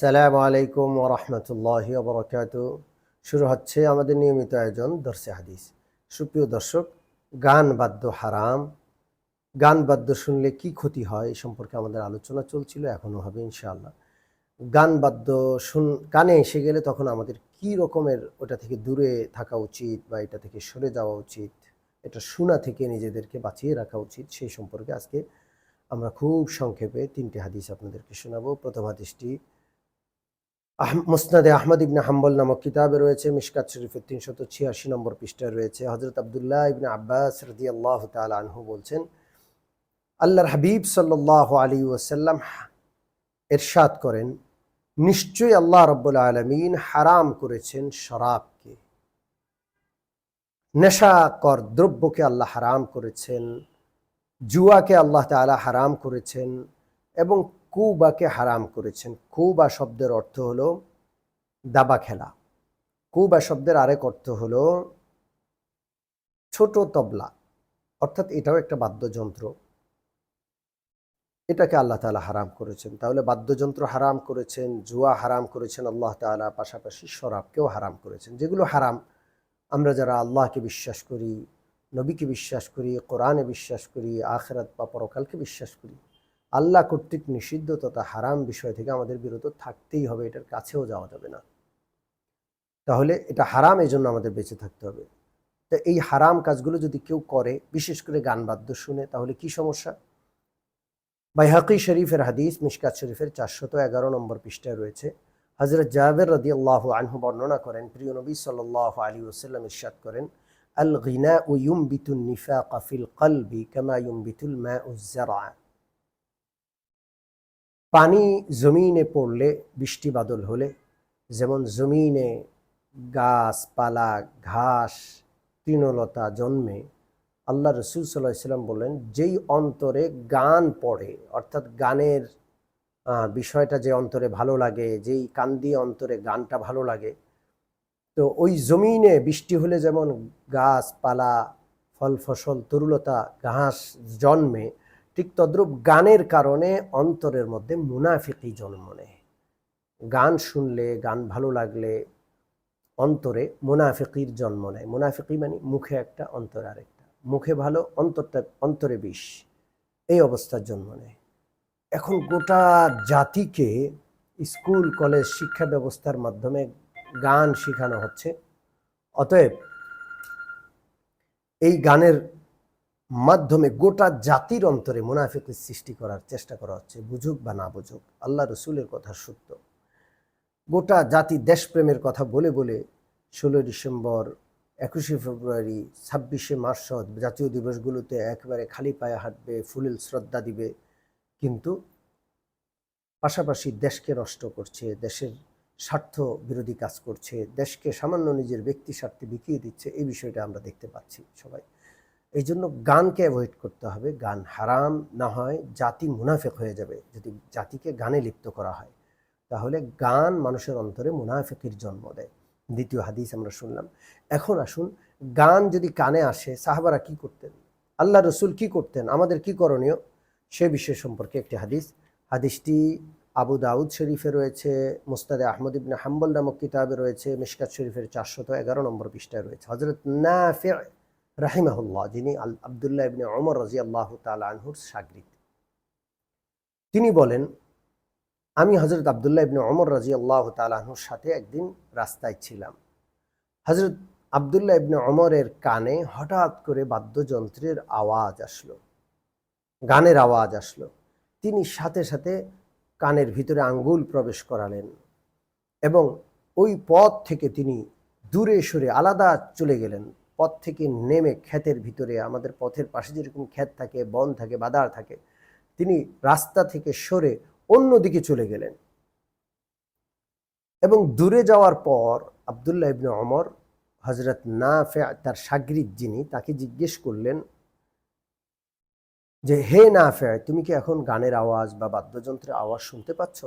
সালাম আলাইকুম ওরহমতুল্লাহ বরকাত শুরু হচ্ছে আমাদের নিয়মিত আয়োজন, দর্শে হাদিস। সুপ্রিয় দর্শক, গান বাদ্য হারাম। গান বাদ্য শুনলে কি ক্ষতি হয় এই সম্পর্কে আমাদের আলোচনা চলছিল এখনও হবে ইনশাআল্লাহ। গান বাদ্য শুন, কানে এসে গেলে তখন আমাদের কি রকমের ওটা থেকে দূরে থাকা উচিত বা এটা থেকে সরে যাওয়া উচিত, এটা শোনা থেকে নিজেদেরকে বাঁচিয়ে রাখা উচিত সেই সম্পর্কে আজকে আমরা খুব সংক্ষেপে তিনটি হাদিস আপনাদেরকে শোনাবো। প্রথম হাদিসটি মুসনাদে আহমদ ইবনে হাম্বল নামক কিতাবে রয়েছে, মিশকাত শরীফের তিনশত ছিয়াশি নম্বর পৃষ্ঠায় রয়েছে। হজরত আবদুল্লাহ ইবনে আব্বাস রদি আল্লাহ তাল আনহু বলছেন, আল্লাহর হাবিব সাল্লাহ আলী ওসাল্লাম এরশাদ করেন, নিশ্চয়ই আল্লাহ রব্বুল আলমিন হারাম করেছেন শরাবকে। নেশাকর দ্রব্যকে আল্লাহ হারাম করেছেন, জুয়াকে আল্লাহ তাআলা হারাম করেছেন এবং কুবাকে হারাম করেছেন। কুবা শব্দের অর্থ হলো দাবা খেলা। কুবা শব্দের আরেক অর্থ হলো ছোট তবলা। অর্থাৎ এটাও একটা বাদ্যযন্ত্র। এটাকে আল্লাহ তাআলা হারাম করেছেন। তাহলে বাদ্যযন্ত্র হারাম করেছেন, জুয়া হারাম করেছেন, আল্লাহ তাআলা পাশাপাশি শরাবকেও হারাম করেছেন। যেগুলো হারাম, আমরা যারা আল্লাহকে বিশ্বাস করি, নবীকে বিশ্বাস করি, কোরআনে বিশ্বাস করি, আখেরাত বা পরকালকে বিশ্বাস করি আল্লাহ কর্তৃক নিষিদ্ধ তথা হারাম বিষয় থেকে আমাদের বিরত থাকতেই হবে, এটার কাছেও যাওয়া যাবে না। তাহলে এটা হারাম, এই জন্য আমাদের বেঁচে থাকতে হবে। তো এই হারাম কাজগুলো যদি কেউ করে, বিশেষ করে গান বাদ্য শুনে, তাহলে কি সমস্যা? বাইহাকি শরীফের হাদিস, মিশকাত শরীফের চারশত এগারো নম্বর পৃষ্ঠায় রয়েছে। হজরত জাবের রদি আল্লাহ আনহু বর্ণনা করেন, প্রিয় নবী সাল্লাহ আলী ওসাল্লাম ইরশাদ করেন আল গিনা ও ইউমবিতুল নিফা কাফিল কলবি কামা ইউমবিতুল মা উজ্জারা পানি জমিনে পড়লে বৃষ্টি বাদল হলে, যেমন জমিনে গাছপালা, ঘাস, তৃণলতা জন্মে, আল্লাহ রসুল সাল্লাহ সাল্লাম বললেন, যেই অন্তরে গান পড়ে, অর্থাৎ গানের বিষয়টা যে অন্তরে ভালো লাগে, যেই কান দিয়ে অন্তরে গানটা ভালো লাগে, তো ওই জমিনে বৃষ্টি হলে যেমন গাছপালা, ফল ফসল, তরুলতা, ঘাস জন্মে ঠিক তদ্রূপ গানের কারণে অন্তরের মধ্যে মুনাফিকি জন্ম নেয়। গান শুনলে, গান ভালো লাগলে অন্তরে মুনাফিকির জন্ম নেয়। মুনাফিকি মানে মুখে একটা, অন্তর আরেকটা। মুখে ভালো, অন্তরটা, অন্তরে বিষ। এই অবস্থার জন্ম নেয়। এখন গোটা জাতিকে স্কুল, কলেজ, শিক্ষা ব্যবস্থার মাধ্যমে গান শেখানো হচ্ছে। অতএব এই গানের মাধ্যমে গোটা জাতির অন্তরে মুনাফিকের সৃষ্টি করার চেষ্টা করা হচ্ছে, বুঝুক বা না বুঝুক। আল্লাহ রসুলের কথা সত্য। গোটা জাতি দেশপ্রেমের কথা বলে বলে ষোলোই ডিসেম্বর, একুশে ফেব্রুয়ারি, ছাব্বিশে মার্চ সহ জাতীয় দিবসগুলোতে একেবারে খালি পায়ে হাঁটবে ফুলেল শ্রদ্ধা দিবে। কিন্তু পাশাপাশি দেশকে নষ্ট করছে, দেশের স্বার্থ বিরোধী কাজ করছে, দেশকে সামান্য নিজের ব্যক্তি স্বার্থে বিকিয়ে দিচ্ছে, এই বিষয়টা আমরা দেখতে পাচ্ছি সবাই। এই জন্য গানকে অ্যাভয়েড করতে হবে। গান হারাম না হয়, জাতি মুনাফেক হয়ে যাবে। যদি জাতিকে গানে লিপ্ত করা হয়, তাহলে গান মানুষের অন্তরে মুনাফেকের জন্ম দেয়। দ্বিতীয় হাদিস আমরা শুনলাম। এখন আসুন, গান যদি কানে আসে, সাহাবারা কি করতেন? আল্লাহ রসুল কি করতেন? আমাদের কি করণীয়? সে বিষয় সম্পর্কে একটি হাদিস। হাদিসটি আবু দাউদ শরীফে রয়েছে, মুস্তাদে আহমদ ইবনে হাম্বল নামক কিতাবে রয়েছে, মিশকাত শরীফের চারশত এগারো নম্বর পৃষ্ঠায় রয়েছে। হজরত নাফে রাহিমাহুল্লাহ, যিনি আল আবদুল্লাহ ইবনে ওমর রাজি আল্লাহ তাল আনহুর সাগরিত তিনি বলেন, আমি হজরত আবদুল্লাহ ইবনে ওমর রাজি আল্লাহ তাল আনহুর সাথে একদিন রাস্তায় ছিলাম। হজরত আবদুল্লাহ ইবনে ওমরের কানে হঠাৎ করে বাদ্যযন্ত্রের আওয়াজ আসলো। গানের আওয়াজ আসলো। তিনি সাথে সাথে কানের ভিতরে আঙ্গুল প্রবেশ করালেন এবং ওই পথ থেকে তিনি দূরে সরে আলাদা চলে গেলেন। পথ থেকে নেমে ক্ষেতের ভিতরে, আমাদের পথের পাশে যেরকম ক্ষেত থাকে, বন থাকে, বাদার থাকে, তিনি রাস্তা থেকে সরে অন্যদিকে চলে গেলেন। এবং দূরে যাওয়ার পর আবদুল্লাহ ইবনে অমর হজরত নাফে তার সাগরিদ যিনি, তাকে জিজ্ঞেস করলেন যে, হে নাফে, তুমি কি এখন গানের আওয়াজ বা বাদ্যযন্ত্রের আওয়াজ শুনতে পাচ্ছ?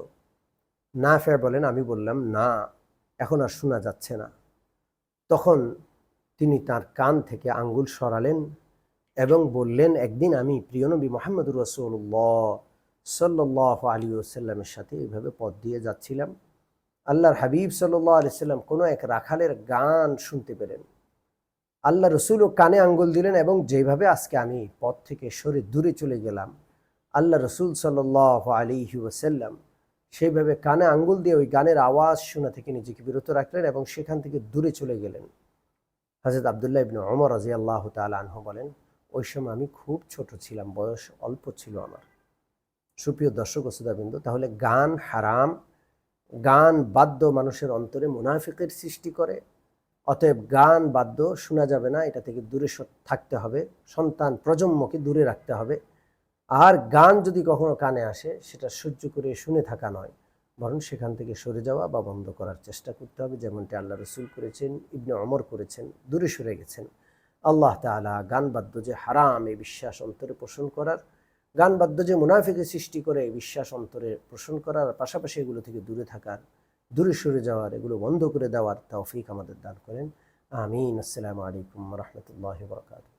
নাফে বলেন, আমি বললাম, না, এখন আর শোনা যাচ্ছে না। তখন তিনি তার কান থেকে আঙ্গুল সরালেন এবং বললেন, একদিন আমি প্রিয়নবী মোহাম্মদুর রসুল্লাহ সাল্লাহ আলী ওসাল্লামের সাথে এইভাবে পথ দিয়ে যাচ্ছিলাম। আল্লাহর হাবিব সাল্লাহ আলি সাল্লাম কোনো এক রাখালের গান শুনতে পেলেন। আল্লাহ রসুলও কানে আঙ্গুল দিলেন এবং যেভাবে আজকে আমি পথ থেকে সরে দূরে চলে গেলাম, আল্লাহ রসুল সাল্লাহ আলী ওসাল্লাম সেইভাবে কানে আঙ্গুল দিয়ে ওই গানের আওয়াজ শোনা থেকে নিজেকে বিরত রাখলেন এবং সেখান থেকে দূরে চলে গেলেন। হাজরত আবদুল্লাহ ইবনে ওমর রাজি আল্লাহ তাল আনহু বলেন, ওই সময় আমি খুব ছোট ছিলাম, বয়স অল্প ছিল আমার। সুপ্রিয় দর্শক শ্রোতাবৃন্দ, তাহলে গান হারাম, গান বাদ্য মানুষের অন্তরে মুনাফিকের সৃষ্টি করে। অতএব গান, বাদ্য শোনা যাবে না, এটা থেকে দূরে থাকতে হবে, সন্তান প্রজন্মকে দূরে রাখতে হবে। আর গান যদি কখনো কানে আসে, সেটা সহ্য করে শুনে থাকা নয়। বরং সেখান থেকে সরে যাওয়া বা বন্ধ করার চেষ্টা করতে হবে, যেমনটি আল্লাহ রসুল করেছেন, ইবনে অমর করেছেন, দূরে সরে গেছেন। আল্লাহ তাআলা গান বাদ্য যে হারাম, এই বিশ্বাস অন্তরে পোষণ করার, গান বাদ্য যে মুনাফিকে সৃষ্টি করে, এই বিশ্বাস অন্তরে পোষণ করার, পাশাপাশি এগুলো থেকে দূরে থাকার, দূরে সরে যাওয়ার, এগুলো বন্ধ করে দেওয়ার তৌফিক আমাদের দান করেন। আমিন। আসসালামু আলাইকুম রহমতুল্লাহ বরকাত